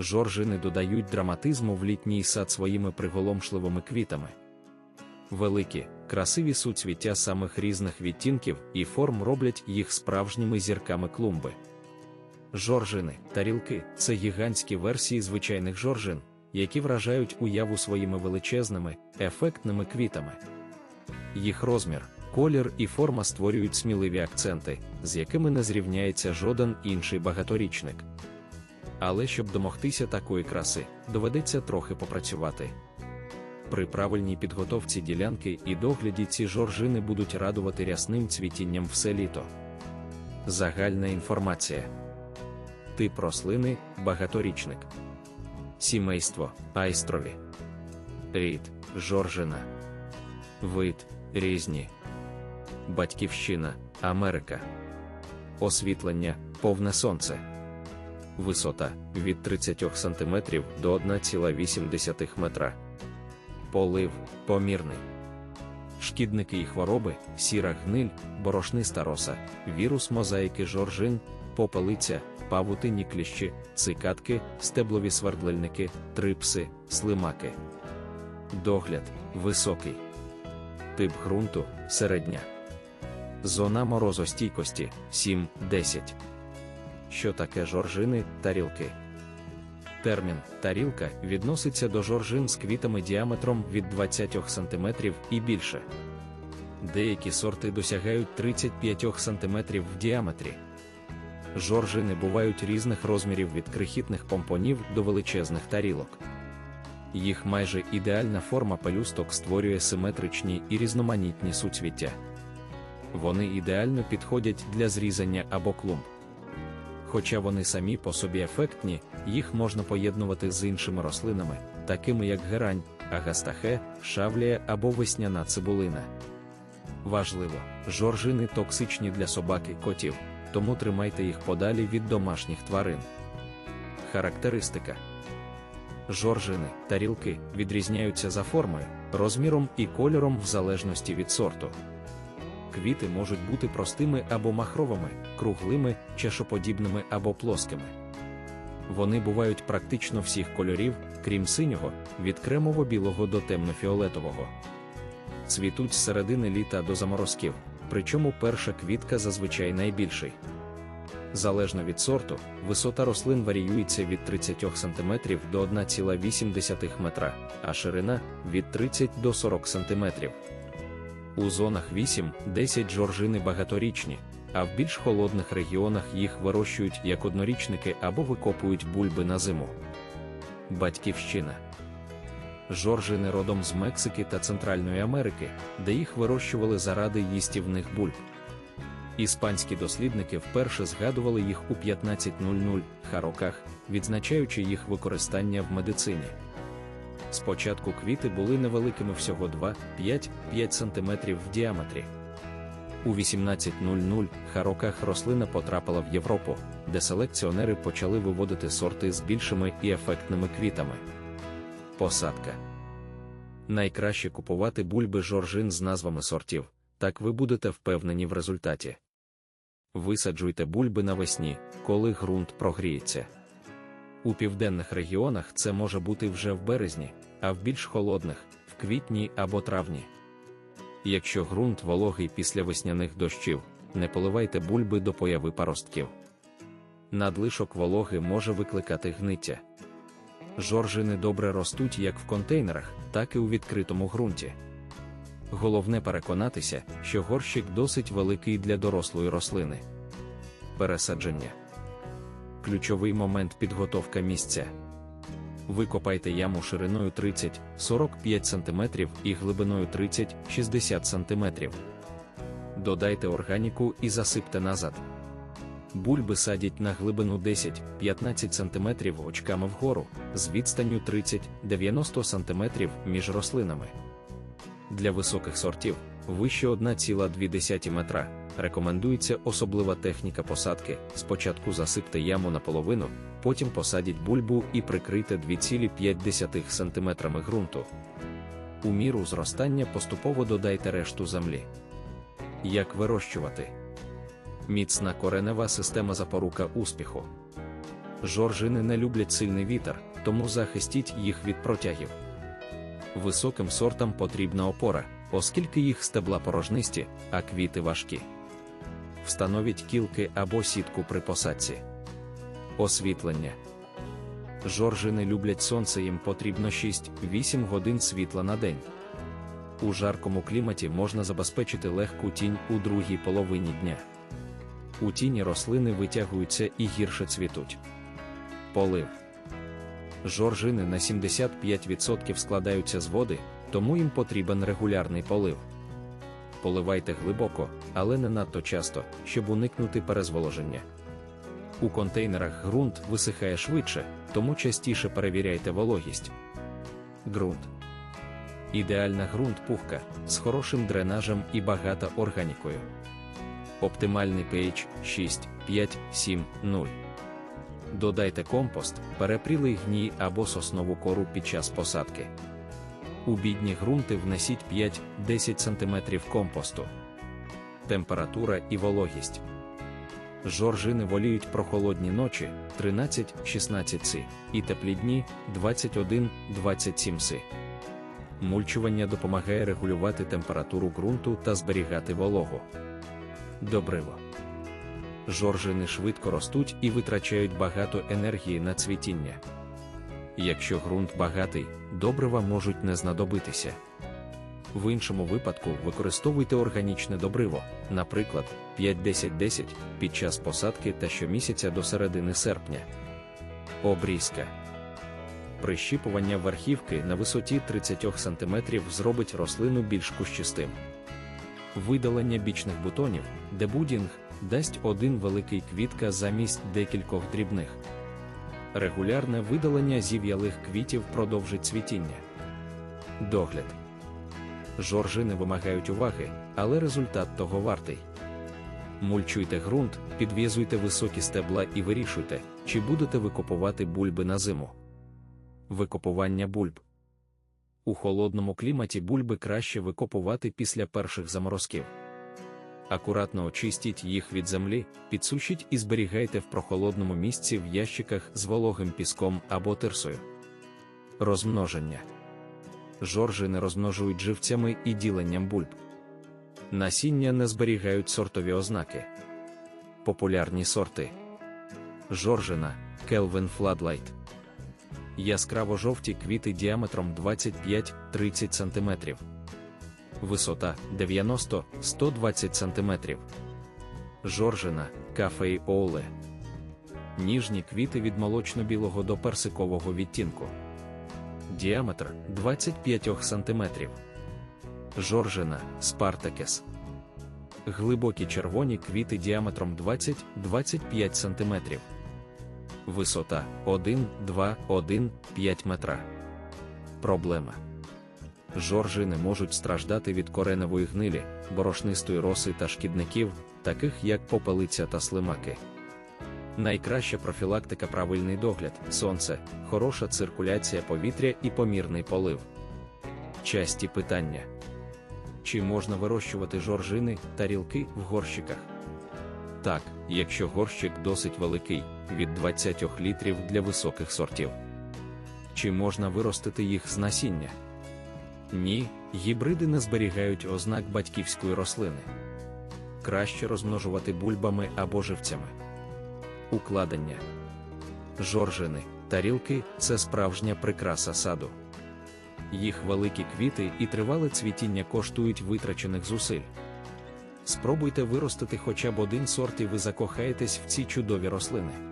Жоржини додають драматизму в літній сад своїми приголомшливими квітами. Великі, красиві суцвіття самих різних відтінків і форм роблять їх справжніми зірками клумби. Жоржини, тарілки це гігантські версії звичайних жоржин, які вражають уяву своїми величезними, ефектними квітами. Їх розмір, колір і форма створюють сміливі акценти, з якими не зрівняється жоден інший багаторічник. Але щоб домогтися такої краси, доведеться трохи попрацювати. При правильній підготовці ділянки і догляді ці жоржини будуть радувати рясним цвітінням все літо. Загальна інформація. Тип рослини багаторічник. Сімейство айстрові. Рід жоржина. Вид різні. Батьківщина Америка. Освітлення повне сонце. Висота від 30 см до 1,8 метра. Полив помірний. Шкідники і хвороби, сіра гниль, борошниста роса, вірус мозаїки жоржин, попелиця, павутинні кліщі, цикатки, стеблові свердлильники, трипси, слимаки. Догляд високий. Тип ґрунту середня. Зона морозостійкості 7-10. Що таке жоржини тарілки? Термін тарілка відноситься до жоржин з квітами діаметром від 20 см і більше. Деякі сорти досягають 35 см в діаметрі. Жоржини бувають різних розмірів від крихітних помпонів до величезних тарілок. Їх майже ідеальна форма пелюсток створює симетричні і різноманітні суцвіття. Вони ідеально підходять для зрізання або клумб. Хоча вони самі по собі ефектні, їх можна поєднувати з іншими рослинами, такими як герань, агастахе, шавлія або весняна цибулина. Важливо, жоржини токсичні для собак і котів, тому тримайте їх подалі від домашніх тварин. Характеристика Жоржини, тарілки відрізняються за формою, розміром і кольором в залежності від сорту. Квіти можуть бути простими або махровими, круглими, чашоподібними або плоскими. Вони бувають практично всіх кольорів, крім синього, від кремово-білого до темно-фіолетового. Цвітуть з середини літа до заморозків, причому перша квітка зазвичай найбільший. Залежно від сорту, висота рослин варіюється від 30 см до 1,8 метра, а ширина від 30 до 40 см. У зонах 8-10 жоржини багаторічні, а в більш холодних регіонах їх вирощують як однорічники або викопують бульби на зиму. Батьківщина жоржини родом з Мексики та Центральної Америки, де їх вирощували заради їстівних бульб. Іспанські дослідники вперше згадували їх у 1500 роках, відзначаючи їх використання в медицині. Спочатку квіти були невеликими всього 2-5-5 см в діаметрі. У 1800 роках рослина потрапила в Європу, де селекціонери почали виводити сорти з більшими і ефектними квітами. Посадка найкраще купувати бульби жоржин з назвами сортів, так ви будете впевнені в результаті. Висаджуйте бульби навесні, коли ґрунт прогріється. У південних регіонах це може бути вже в березні, а в більш холодних в квітні або травні. Якщо ґрунт вологий після весняних дощів, не поливайте бульби до появи паростків. Надлишок вологи може викликати гниття. Жоржини добре ростуть як в контейнерах, так і у відкритому ґрунті. Головне переконатися, що горщик досить великий для дорослої рослини. Пересадження ключовий момент підготовка місця. Викопайте яму шириною 30-45 см і глибиною 30-60 см. Додайте органіку і засипте назад. Бульби садять на глибину 10-15 см очками вгору, з відстанню 30-90 см між рослинами. Для високих сортів вище 1,2 метра. Рекомендується особлива техніка посадки. Спочатку засипте яму наполовину, потім посадіть бульбу і прикрийте 2,5 см ґрунту. У міру зростання поступово додайте решту землі. Як вирощувати? Міцна коренева система запорука успіху. Жоржини не люблять сильний вітер, тому захистіть їх від протягів. Високим сортам потрібна опора, оскільки їх стебла порожнисті, а квіти важкі. Встановіть кілки або сітку при посадці. Освітлення. Жоржини люблять сонце, їм потрібно 6-8 годин світла на день. У жаркому кліматі можна забезпечити легку тінь у другій половині дня. У тіні рослини витягуються і гірше цвітуть. Полив. Жоржини на 75% складаються з води, тому їм потрібен регулярний полив. Поливайте глибоко, але не надто часто, щоб уникнути перезволоження. У контейнерах ґрунт висихає швидше, тому частіше перевіряйте вологість. Ґрунт. Ідеальна ґрунт пухка з хорошим дренажем і багата органікою. Оптимальний pH 6, 5, 7, 0. Додайте компост, перепрілий гній або соснову кору під час посадки. У бідні ґрунти внесіть 5-10 см компосту. Температура і вологість. Жоржини воліють прохолодні ночі 13-16 си і теплі дні 21-27 си. Мульчування допомагає регулювати температуру ґрунту та зберігати вологу. Добриво. Жоржини швидко ростуть і витрачають багато енергії на цвітіння. Якщо ґрунт багатий, добрива можуть не знадобитися. В іншому випадку використовуйте органічне добриво, наприклад, 5-10-10 під час посадки та щомісяця до середини серпня. Обрізка. Прищіпування верхівки на висоті 30 см зробить рослину більш кущистим. Видалення бічних бутонів, дебудінг, дасть один великий квітка замість декількох дрібних. Регулярне видалення зів'ялих квітів продовжить цвітіння. Догляд. Жоржини вимагають уваги, але результат того вартий. Мульчуйте ґрунт, підв'язуйте високі стебла і вирішуйте, чи будете викопувати бульби на зиму. Викопування бульб. У холодному кліматі бульби краще викопувати після перших заморозків. Акуратно очистіть їх від землі, підсушіть і зберігайте в прохолодному місці в ящиках з вологим піском або тирсою. Розмноження. Жоржи не розмножують живцями і діленням бульб. Насіння не зберігають сортові ознаки. Популярні сорти. Жоржина Kelvin Floodlight. Яскраво жовті квіти діаметром 25-30 см. Висота 90-120 см. Жоржина Кафей Оуле. Ніжні квіти від молочно-білого до персикового відтінку. Діаметр 25 см. Жоржина Спартакес. Глибокі червоні квіти діаметром 20-25 см. Висота 1-2-1-5 метра. Проблема. Жоржини можуть страждати від кореневої гнилі, борошнистої роси та шкідників, таких як попелиця та слимаки. Найкраща профілактика правильний догляд, сонце, хороша циркуляція повітря і помірний полив. Часті питання: чи можна вирощувати жоржини тарілки в горщиках? Так, якщо горщик досить великий, від 20 літрів для високих сортів. Чи можна виростити їх з насіння? Ні, гібриди не зберігають ознак батьківської рослини. Краще розмножувати бульбами або живцями. Укладення жоржини, тарілки це справжня прикраса саду. Їх великі квіти і тривале цвітіння коштують витрачених зусиль. Спробуйте виростити хоча б один сорт, і ви закохаєтесь в ці чудові рослини.